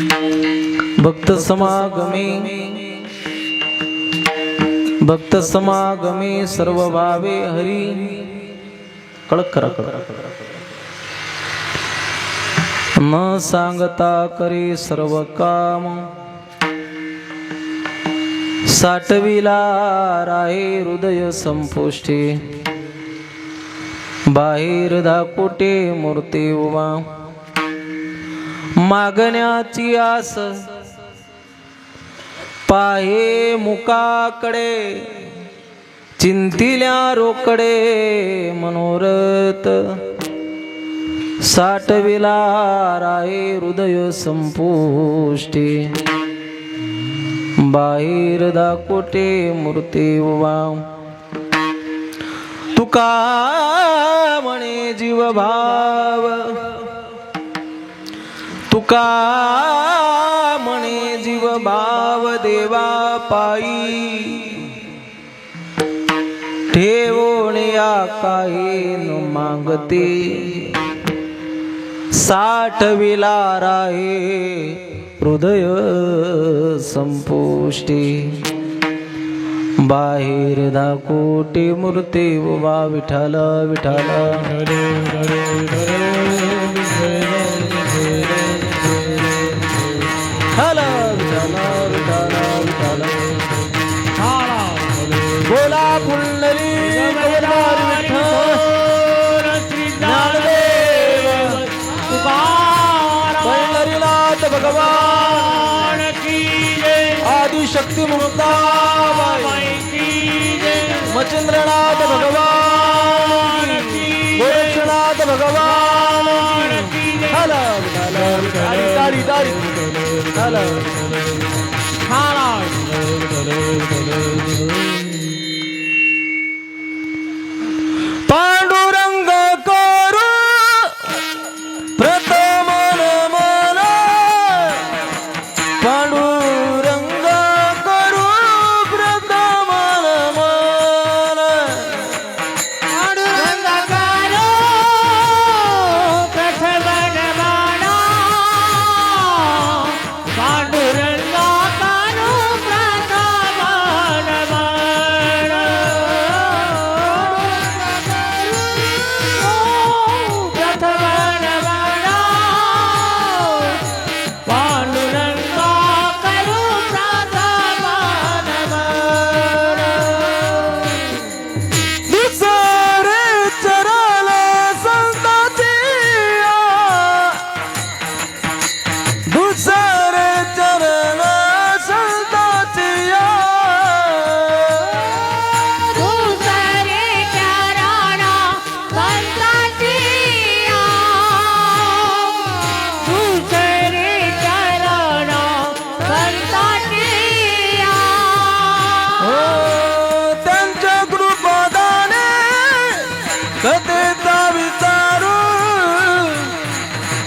भक्त समागमे। भक्त समागमे सर्व भावे हरी। कडक करा कडक न सांगता करे सर्व काम। साठविला राहे हृदय संपुष्टी। बाहेर दाकोटे मूर्ती उभा मागण्याची आस. पाहे मुकाकडे चिंतिल्या रोकडे मनोरथ. साठविला राहे हृदय संपुष्टी. बाहेर दाकोटे मूर्ती उभा. तुका म्हणे जीवभाव. तुका म्हणे जीव भाव देवा पायी. ठेवण्या काही न मागते. साठविला राहे हृदय संपुष्टी. बाहेर दाकोटी मूर्ती वा विठाल विठाल बोला पुंडली ज्ञानदेव पंढरीनाथ भगवान. आदिशक्ती मुक्ताबाई मच्छिंद्रनाथ भगवान गोरक्षनाथ भगवान हला तारी तारी Hello.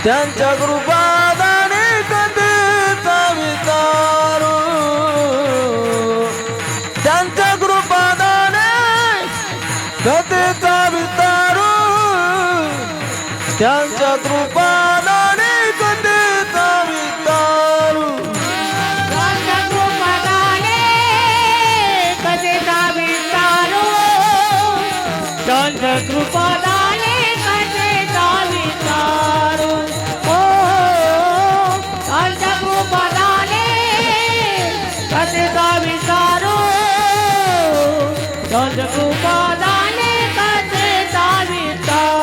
त्यांच्या कृपादाने कथेचा विचारू त्यांच्या कृपादाने कथेचा विचारू त्यांच्या कृपादाने कथेचा विचारू कृपादाने कथेचा कृपादाने कथेचा विचारू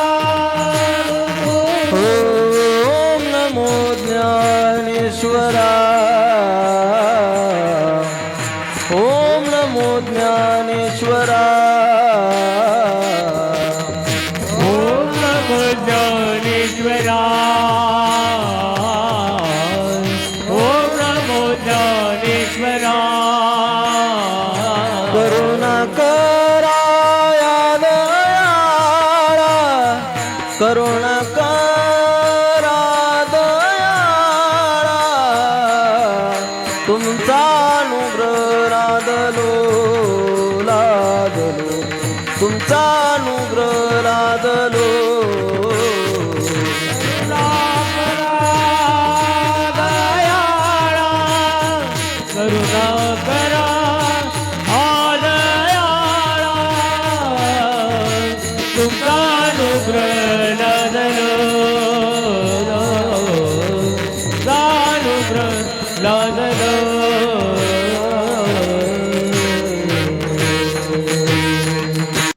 ओम नमो ज्ञानेश्वरा। ओम नमो ज्ञानेश्वरा। ओम नमो ज्ञानेश्वरा। ओम नमो ज्ञानेश्वरा। ರುದ್ರಾನುಗ್ರಹ ರಾಧಲು ಕರುಣಾ ಕರಾ